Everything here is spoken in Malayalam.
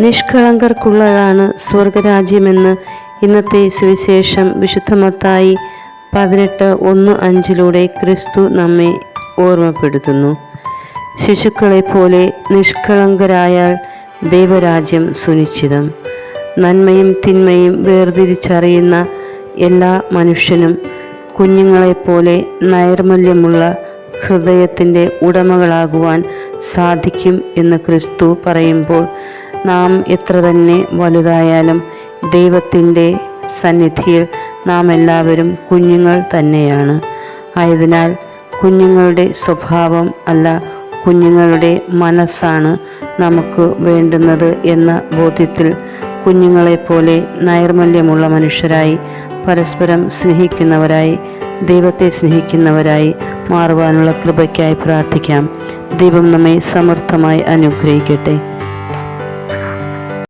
നിഷ്കളങ്കർക്കുള്ളതാണ് സ്വർഗരാജ്യമെന്ന് ഇന്നത്തെ സുവിശേഷം വിശുദ്ധമത്തായി പതിനെട്ട് ഒന്ന് അഞ്ചിലൂടെ ക്രിസ്തു നമ്മെ ഓർമ്മപ്പെടുത്തുന്നു. ശിശുക്കളെ പോലെ നിഷ്കളങ്കരായാൽ ദൈവരാജ്യം സുനിശ്ചിതം. നന്മയും തിന്മയും വേർതിരിച്ചറിയുന്ന എല്ലാ മനുഷ്യനും കുഞ്ഞുങ്ങളെപ്പോലെ നൈർമല്യമുള്ള ഹൃദയത്തിന്റെ ഉടമകളാകുവാൻ സാധിക്കും എന്ന് ക്രിസ്തു പറയുമ്പോൾ നാം എത്ര തന്നെ വലുതായാലും ദൈവത്തിന്റെ സന്നിധിയിൽ നാം എല്ലാവരും കുഞ്ഞുങ്ങൾ തന്നെയാണ്. ആയതിനാൽ കുഞ്ഞുങ്ങളുടെ സ്വഭാവം അല്ല കുഞ്ഞുങ്ങളുടെ മനസ്സാണ് നമുക്ക് വേണ്ടുന്നത് എന്ന ബോധ്യത്തിൽ കുഞ്ഞുങ്ങളെപ്പോലെ നൈർമല്യമുള്ള മനുഷ്യരായി പരസ്പരം സ്നേഹിക്കുന്നവരായി ദൈവത്തെ സ്നേഹിക്കുന്നവരായി മാറുവാനുള്ള കൃപയ്ക്കായി പ്രാർത്ഥിക്കാം. ദൈവം നമ്മെ സമർത്ഥമായി അനുഗ്രഹിക്കട്ടെ.